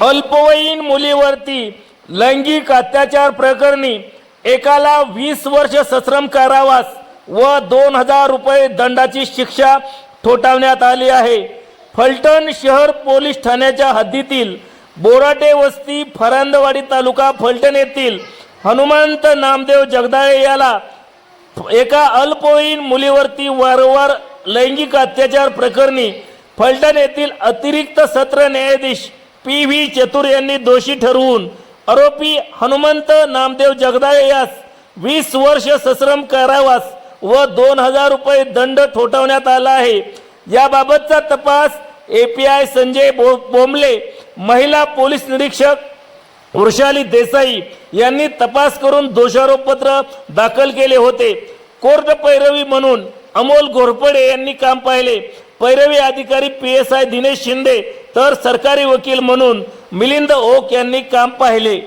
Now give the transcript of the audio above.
अल्पवयीन मुलीवरती लैंगिक अत्याचार प्रकरणी एकाला वीस वर्ष सश्रम कारावास व दोन हजार रुपये दंडाची शिक्षा ठोठावण्यात आली आहे. फलटण शहर पोलीस ठाण्याच्या हद्दीतील बोराटे वस्ती फरांदवाडी तालुका फलटण येथील हनुमंत नामदेव जगदाळे याला एका अल्पवयीन मुलीवरती वारंवार लैंगिक अत्याचार प्रकरणी फलटण येथील अतिरिक्त सत्र न्यायाधीश पी व्ही चतुर यांनी दोषी ठरवून आरोपी हनुमंत नामदेव जगदाळे यास वीस वर्ष सश्रम कारावास व दोन हजार रुपये दंड ठोठावण्यात आला आहे. याबाबतचा तपास ए पी आय संजय बो बोंबले महिला पोलीस निरीक्षक वृषाली देसाई यांनी तपास करून दोषारोपपत्र दाखल केले होते. कोर्ट पैरवी म्हणून अमोल घोरपडे यांनी काम पाहिले. पैरवी अधिकारी P S I Dinesh Shinde तर सरकारी वकील म्हणून मिलिंद ओक यांनी काम पाहिले.